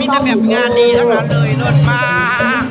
มีแต่แบบงานดีทั้งนั้นเลยรถมาก